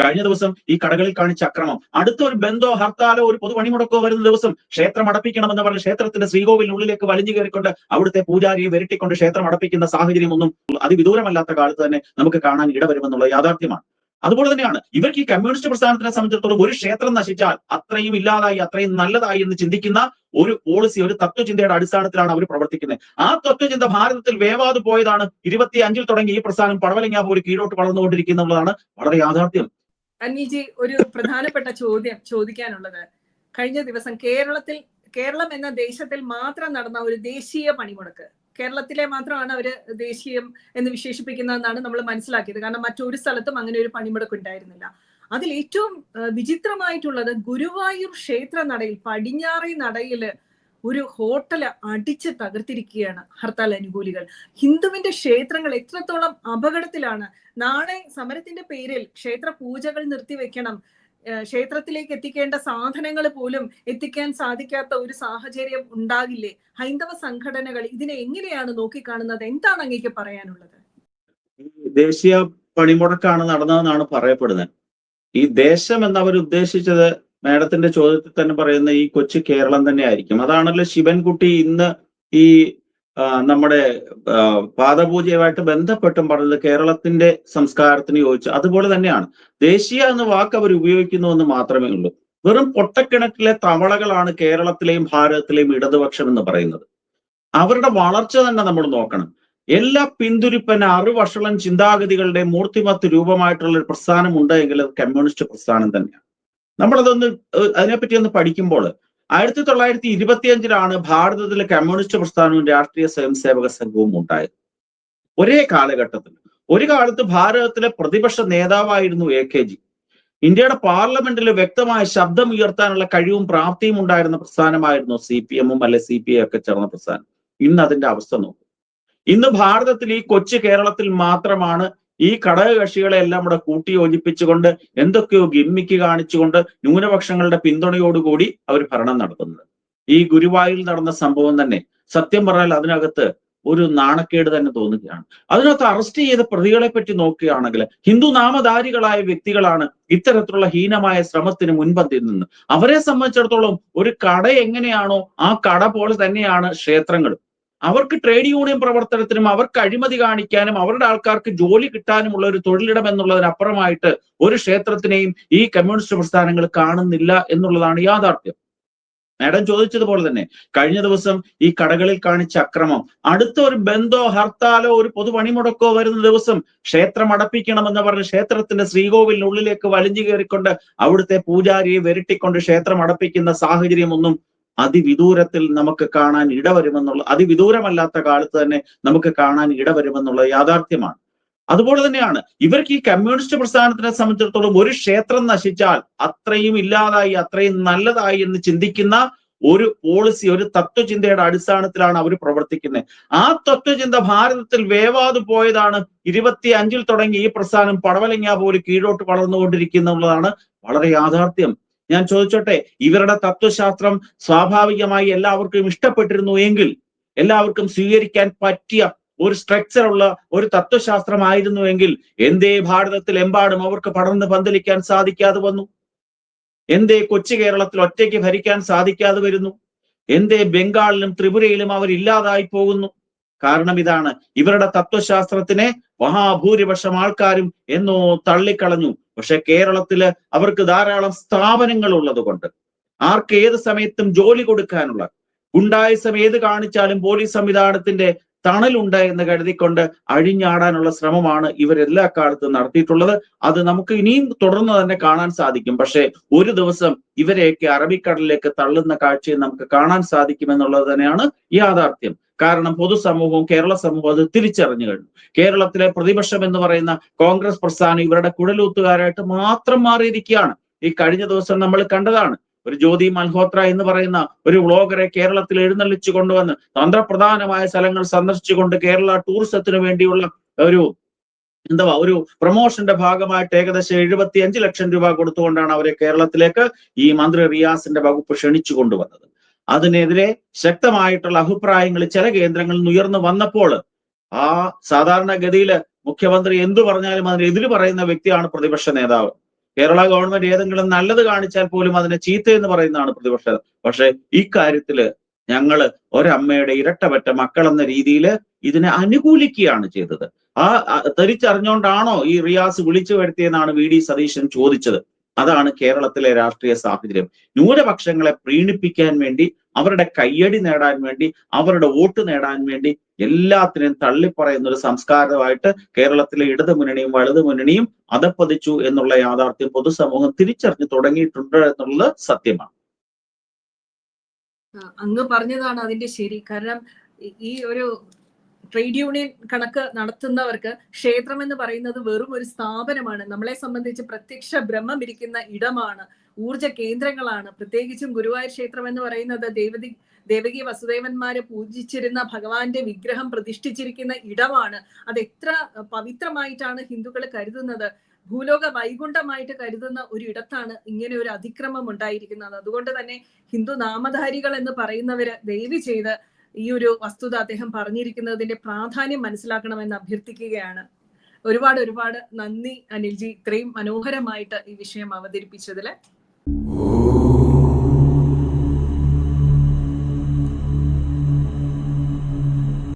കഴിഞ്ഞ ദിവസം ഈ കടകളിൽ കാണിച്ച അക്രമം. അടുത്ത ഒരു ബന്ധോ ഹർത്താലോ ഒരു പൊതു പണിമുടക്കോ വരുന്ന ദിവസം ക്ഷേത്രം അടപ്പിക്കണമെന്ന് പറഞ്ഞ് ക്ഷേത്രത്തിന്റെ ശ്രീകോവിലിനുള്ളിലേക്ക് വലിഞ്ഞു കയറിക്കൊണ്ട് അവിടുത്തെ പൂജാരിയെ വരട്ടിക്കൊണ്ട് ക്ഷേത്രം അടപ്പിക്കുന്ന സാഹചര്യമൊന്നും അതിവിദൂരമല്ലാത്ത കാലത്ത് തന്നെ നമുക്ക് കാണാൻ ഇടവരുമെന്നുള്ള യാഥാർത്ഥ്യമാണ്. അതുപോലെ തന്നെയാണ് ഇവർക്ക് ഈ കമ്മ്യൂണിസ്റ്റ് പ്രസ്ഥാനത്തിനെ സംബന്ധിച്ചിടത്തോളം ഒരു ക്ഷേത്രം നശിച്ചാൽ അത്രയും ഇല്ലാതായി അത്രയും നല്ലതായി എന്ന് ചിന്തിക്കുന്ന ഒരു പോളിസി ഒരു തത്വചിന്തയുടെ അടിസ്ഥാനത്തിലാണ് അവർ പ്രവർത്തിക്കുന്നത്. ആ തത്വചിന്ത ഭാരതത്തിൽ വേവാതെ പോയതാണ്. ഇരുപത്തി അഞ്ചിൽ തുടങ്ങി ഈ പ്രസ്ഥാനം പടവലങ്ങാ പോലും കീഴോട്ട് വളർന്നുകൊണ്ടിരിക്കുന്നതാണ് വളരെ യാഥാർത്ഥ്യം. അനിജി ഒരു പ്രധാനപ്പെട്ട ചോദ്യം ചോദിക്കാനുള്ളത്. കഴിഞ്ഞ ദിവസം കേരളത്തിൽ കേരളം എന്ന ദേശത്തിൽ മാത്രം നടന്ന ഒരു ദേശീയ പണിമുടക്ക്. കേരളത്തിലെ മാത്രമാണ് അവർ ദേശീയം എന്ന് വിശേഷിപ്പിക്കുന്നതെന്നാണ് നമ്മൾ മനസ്സിലാക്കിയത്. കാരണം മറ്റൊരു സ്ഥലത്തും അങ്ങനെ ഒരു പണിമുടക്ക് ഉണ്ടായിരുന്നില്ല. അതിൽ ഏറ്റവും വിചിത്രമായിട്ടുള്ളത് ഗുരുവായൂർ ക്ഷേത്ര നടയിൽ പടിഞ്ഞാറേ നടയിൽ ഒരു ഹോട്ടൽ അടിച്ച് തകർത്തിരിക്കുകയാണ് ഹർത്താൽ അനുകൂലികൾ. ഹിന്ദുവിന്റെ ക്ഷേത്രങ്ങൾ എത്രത്തോളം അപകടത്തിലാണ്. നാളെ സമരത്തിന്റെ പേരിൽ ക്ഷേത്ര പൂജകൾ നിർത്തിവെക്കണം. ക്ഷേത്രത്തിലേക്ക് എത്തിക്കേണ്ട സാധനങ്ങൾ പോലും എത്തിക്കാൻ സാധിക്കാത്ത ഒരു സാഹചര്യം ഉണ്ടാകില്ലേ? ഹൈന്ദവ സംഘടനകൾ ഇതിനെ എങ്ങനെയാണ് നോക്കിക്കാണുന്നത്? എന്താണ് അങ്ങേക്ക് പറയാനുള്ളത്? ദേശീയ പണിമുടക്കാണ് നടന്നതെന്നാണ് പറയപ്പെടുന്നത്. ഈ ദേശം എന്നവർ ഉദ്ദേശിച്ചത് മാഡത്തിന്റെ ചോദ്യത്തിൽ തന്നെ പറയുന്ന ഈ കൊച്ചു കേരളം തന്നെ ആയിരിക്കും. അതാണല്ലോ ശിവൻകുട്ടി ഇന്ന് ഈ നമ്മുടെ പാദപൂജയുമായിട്ട് ബന്ധപ്പെട്ടും പറഞ്ഞത് കേരളത്തിന്റെ സംസ്കാരത്തിന് യോജിച്ചു അതുപോലെ തന്നെയാണ്. ദേശീയ എന്ന വാക്ക് അവർ ഉപയോഗിക്കുന്നു എന്ന് മാത്രമേ ഉള്ളൂ. വെറും പൊട്ടക്കിണക്കിലെ തവളകളാണ് കേരളത്തിലെയും ഭാരതത്തിലെയും ഇടതുപക്ഷം എന്ന് പറയുന്നത്. അവരുടെ വളർച്ച തന്നെ നമ്മൾ നോക്കണം. എല്ലാ പിന്തുരിപ്പന അറിവഷളം ചിന്താഗതികളുടെ മൂർത്തിമത്ത് രൂപമായിട്ടുള്ള ഒരു പ്രസ്ഥാനം ഉണ്ടെങ്കിൽ അത് കമ്മ്യൂണിസ്റ്റ് പ്രസ്ഥാനം തന്നെയാണ്. നമ്മളതൊന്ന് അതിനെപ്പറ്റി ഒന്ന് പഠിക്കുമ്പോൾ ആയിരത്തി തൊള്ളായിരത്തി ഇരുപത്തിയഞ്ചിലാണ് ഭാരതത്തിലെ കമ്മ്യൂണിസ്റ്റ് പ്രസ്ഥാനവും രാഷ്ട്രീയ സ്വയംസേവക സംഘവും ഉണ്ടായത്. ഒരേ കാലഘട്ടത്തിൽ. ഒരു കാലത്ത് ഭാരതത്തിലെ പ്രതിപക്ഷ നേതാവായിരുന്നു എ കെ ജി. ഇന്ത്യയുടെ പാർലമെന്റിൽ വ്യക്തമായ ശബ്ദം ഉയർത്താനുള്ള കഴിവും പ്രാപ്തിയും ഉണ്ടായിരുന്ന പ്രസ്ഥാനമായിരുന്നു സി പി എമ്മും അല്ലെ സി പി ഐ ഒക്കെ ചേർന്ന പ്രസ്ഥാനം. ഇന്ന് അതിന്റെ അവസ്ഥ നോക്കും. ഇന്ന് ഭാരതത്തിൽ ഈ കൊച്ചു കേരളത്തിൽ മാത്രമാണ് ഈ ഘടകകക്ഷികളെ എല്ലാം കൂടെ കൂട്ടി യോജിപ്പിച്ചുകൊണ്ട് എന്തൊക്കെയോ ഗിമ്മിക്ക് കാണിച്ചുകൊണ്ട് ന്യൂനപക്ഷങ്ങളുടെ പിന്തുണയോടുകൂടി അവർ ഭരണം നടത്തുന്നത്. ഈ ഗുരുവായൂരിൽ നടന്ന സംഭവം തന്നെ സത്യം പറഞ്ഞാൽ അതിനകത്ത് ഒരു നാണക്കേട് തന്നെ തോന്നുകയാണ്. അതിനകത്ത് അറസ്റ്റ് ചെയ്ത പ്രതികളെ പറ്റി നോക്കുകയാണെങ്കിൽ ഹിന്ദു നാമധാരികളായ വ്യക്തികളാണ് ഇത്തരത്തിലുള്ള ഹീനമായ ശ്രമത്തിന് മുൻപന്തിയിൽ നിന്ന്. അവരെ സംബന്ധിച്ചിടത്തോളം ഒരു കട എങ്ങനെയാണോ ആ കട പോലെ തന്നെയാണ് ക്ഷേത്രങ്ങളും. അവർക്ക് ട്രേഡ് യൂണിയൻ പ്രവർത്തനത്തിനും അവർക്ക് അഴിമതി കാണിക്കാനും അവരുടെ ആൾക്കാർക്ക് ജോലി കിട്ടാനുമുള്ള ഒരു തൊഴിലിടം എന്നുള്ളതിനപ്പുറമായിട്ട് ഒരു ക്ഷേത്രത്തിനെയും ഈ കമ്മ്യൂണിസ്റ്റ് പ്രസ്ഥാനങ്ങൾ കാണുന്നില്ല എന്നുള്ളതാണ് യാഥാർത്ഥ്യം. മാഡം ചോദിച്ചതുപോലെ തന്നെ കഴിഞ്ഞ ദിവസം ഈ കടകളിൽ കാണിച്ച അക്രമം അടുത്ത ഒരു ബന്ധോ ഹർത്താലോ ഒരു പൊതു പണിമുടക്കോ വരുന്ന ദിവസം ക്ഷേത്രം അടപ്പിക്കണമെന്ന് പറഞ്ഞ് ക്ഷേത്രത്തിന്റെ ശ്രീകോവിലിനുള്ളിലേക്ക് വലിഞ്ഞു കയറിക്കൊണ്ട് അവിടുത്തെ പൂജാരിയെ വെരട്ടിക്കൊണ്ട് ക്ഷേത്രം അടപ്പിക്കുന്ന സാഹചര്യമൊന്നും അതിവിദൂരത്തിൽ നമുക്ക് കാണാൻ ഇടവരുമെന്നുള്ള അതിവിദൂരമല്ലാത്ത കാലത്ത് തന്നെ നമുക്ക് കാണാൻ ഇടവരുമെന്നുള്ള യാഥാർത്ഥ്യമാണ്. അതുപോലെ തന്നെയാണ് ഇവർക്ക് ഈ കമ്മ്യൂണിസ്റ്റ് പ്രസ്ഥാനത്തിനെ സംബന്ധിച്ചിടത്തോളം ഒരു ക്ഷേത്രം നശിച്ചാൽ അത്രയും ഇല്ലാതായി അത്രയും നല്ലതായി എന്ന് ചിന്തിക്കുന്ന ഒരു പോളിസി ഒരു തത്വചിന്തയുടെ അടിസ്ഥാനത്തിലാണ് അവർ പ്രവർത്തിക്കുന്നത്. ആ തത്വചിന്ത ഭാരതത്തിൽ വേവാതെ പോയതാണ്. ഇരുപത്തി അഞ്ചിൽ തുടങ്ങി ഈ പ്രസ്ഥാനം പടവലങ്ങ പോലെ കീഴോട്ട് വളർന്നുകൊണ്ടിരിക്കുന്നുള്ളതാണ് വളരെ യാഥാർത്ഥ്യം. ഞാൻ ചോദിച്ചോട്ടെ ഇവരുടെ തത്വശാസ്ത്രം സ്വാഭാവികമായി എല്ലാവർക്കും ഇഷ്ടപ്പെട്ടിരുന്നു എങ്കിൽ എല്ലാവർക്കും സ്വീകരിക്കാൻ പറ്റിയ ഒരു സ്ട്രക്ചർ ഉള്ള ഒരു തത്വശാസ്ത്രമായിരുന്നു എങ്കിൽ എന്തേ ഭാരതത്തിൽ എമ്പാടും അവർക്ക് പടർന്ന് പന്തലിക്കാൻ സാധിക്കാതെ വന്നു? എന്തേ കൊച്ചു കേരളത്തിൽ ഒറ്റയ്ക്ക് ഭരിക്കാൻ സാധിക്കാതെ വരുന്നു? എന്തേ ബംഗാളിലും ത്രിപുരയിലും അവർ ഇല്ലാതായി പോകുന്നു? കാരണം ഇതാണ് ഇവരുടെ തത്വശാസ്ത്രത്തിനെ മഹാഭൂരിപക്ഷം ആൾക്കാരും എന്നോ തള്ളിക്കളഞ്ഞു. പക്ഷെ കേരളത്തിൽ അവർക്ക് ധാരാളം സ്ഥാപനങ്ങൾ ഉള്ളത് കൊണ്ട് ആർക്ക് ഏത് സമയത്തും ജോലി കൊടുക്കാനുള്ള ഗുണ്ടായുസം ഏത് കാണിച്ചാലും പോലീസ് സംവിധാനത്തിന്റെ തണലുണ്ട് എന്ന് കരുതിക്കൊണ്ട് അഴിഞ്ഞാടാനുള്ള ശ്രമമാണ് ഇവരെല്ലാ കാലത്തും നടത്തിയിട്ടുള്ളത്. അത് നമുക്ക് ഇനിയും തുടർന്ന് തന്നെ കാണാൻ സാധിക്കും. പക്ഷെ ഒരു ദിവസം ഇവരെയൊക്കെ അറബിക്കടലിലേക്ക് തള്ളുന്ന കാഴ്ചയും നമുക്ക് കാണാൻ സാധിക്കുമെന്നുള്ളത് തന്നെയാണ് യാഥാർത്ഥ്യം. കാരണം പൊതുസമൂഹവും കേരള സമൂഹവും അത് തിരിച്ചറിഞ്ഞു കഴിഞ്ഞു. കേരളത്തിലെ പ്രതിപക്ഷം എന്ന് പറയുന്ന കോൺഗ്രസ് പ്രസ്ഥാനം ഇവരുടെ കുഴലൂത്തുകാരായിട്ട് മാത്രം മാറിയിരിക്കുകയാണ്. ഈ കഴിഞ്ഞ ദിവസം നമ്മൾ കണ്ടതാണ് ഒരു ജ്യോതി മൽഹോത്ര എന്ന് പറയുന്ന ഒരു വ്ളോഗറെ കേരളത്തിൽ എഴുന്നള്ളിച്ചു കൊണ്ടുവന്ന് തന്ത്രപ്രധാനമായ സ്ഥലങ്ങൾ സന്ദർശിച്ചുകൊണ്ട് കേരള ടൂറിസത്തിന് വേണ്ടിയുള്ള ഒരു എന്താ ഒരു പ്രൊമോഷന്റെ ഭാഗമായിട്ട് ഏകദേശം എഴുപത്തി അഞ്ച് ലക്ഷം രൂപ കൊടുത്തുകൊണ്ടാണ് അവരെ കേരളത്തിലേക്ക് ഈ മന്ത്രി റിയാസിന്റെ വകുപ്പ് ക്ഷണിച്ചു കൊണ്ടുവന്നത്. അതിനെതിരെ ശക്തമായിട്ടുള്ള അഭിപ്രായങ്ങൾ ചില കേന്ദ്രങ്ങളിൽ നിന്ന് ഉയർന്നു വന്നപ്പോൾ ആ സാധാരണഗതിയിൽ മുഖ്യമന്ത്രി എന്തു പറഞ്ഞാലും അതിനെതിര് പറയുന്ന വ്യക്തിയാണ് പ്രതിപക്ഷ നേതാവ്. കേരള ഗവൺമെന്റ് ഏതെങ്കിലും നല്ലത് കാണിച്ചാൽ പോലും അതിനെ ചീത്ത എന്ന് പറയുന്നതാണ് പ്രതിപക്ഷ പക്ഷെ ഈ കാര്യത്തിൽ ഞങ്ങൾ ഒരമ്മയുടെ ഇരട്ടപറ്റ മക്കൾ എന്ന രീതിയിൽ ഇതിനെ അനുകൂലിക്കുകയാണ് ചെയ്തത്. ആ ആ, തിരിച്ചറിഞ്ഞുകൊണ്ടാണോ ഈ റിയാസ് വിളിച്ചു വരുത്തിയെന്നാണ് വി ഡി സതീശൻ ചോദിച്ചത്. അതാണ് കേരളത്തിലെ രാഷ്ട്രീയ സാഹചര്യം. ന്യൂനപക്ഷങ്ങളെ പ്രീണിപ്പിക്കാൻ വേണ്ടി അവരുടെ കയ്യടി നേടാൻ വേണ്ടി അവരുടെ വോട്ട് നേടാൻ വേണ്ടി എല്ലാത്തിനെയും തള്ളിപ്പറയുന്ന ഒരു സംസ്കാരമായിട്ട് കേരളത്തിലെ ഇടതു മുന്നണിയും വലതു മുന്നണിയും അതപ്പതിച്ചു എന്നുള്ള യാഥാർത്ഥ്യം പൊതുസമൂഹം തിരിച്ചറിഞ്ഞു തുടങ്ങിയിട്ടുണ്ട് എന്നുള്ളത് സത്യമാണ്. അങ്ങ് പറഞ്ഞതാണ് അതിന്റെ ശരി. കാരണം ഈ ഒരു ട്രേഡ് യൂണിയൻ കണക്ക് നടത്തുന്നവർക്ക് ക്ഷേത്രം എന്ന് പറയുന്നത് വെറും ഒരു സ്ഥാപനമാണ്. നമ്മളെ സംബന്ധിച്ച് പ്രത്യക്ഷ ബ്രഹ്മം ഇരിക്കുന്ന ഇടമാണ്. ഊർജ കേന്ദ്രങ്ങളാണ്. പ്രത്യേകിച്ചും ഗുരുവായൂർ ക്ഷേത്രം എന്ന് പറയുന്നത് ദേവതി ദേവകി വസുദേവന്മാരെ പൂജിച്ചിരുന്ന ഭഗവാന്റെ വിഗ്രഹം പ്രതിഷ്ഠിച്ചിരിക്കുന്ന ഇടമാണ്. അത് എത്ര പവിത്രമായിട്ടാണ് ഹിന്ദുക്കൾ കരുതുന്നത്. ഭൂലോക വൈകുണ്ഠമായിട്ട് കരുതുന്ന ഒരു ഇടത്താണ് ഇങ്ങനെ ഒരു അതിക്രമം ഉണ്ടായിരിക്കുന്നത്. അതുകൊണ്ട് തന്നെ ഹിന്ദു നാമധാരികൾ എന്ന് പറയുന്നവര് ദയവ് ചെയ്ത് ഈ ഒരു വസ്തുത അദ്ദേഹം പറഞ്ഞിരിക്കുന്നതിന്റെ പ്രാധാന്യം മനസ്സിലാക്കണമെന്ന് അഭ്യർത്ഥിക്കുകയാണ്. ഒരുപാട് ഒരുപാട് നന്ദി അനിൽജി. ഇത്രയും മനോഹരമായിട്ട് ഈ വിഷയം അവതരിപ്പിച്ചതിൽ.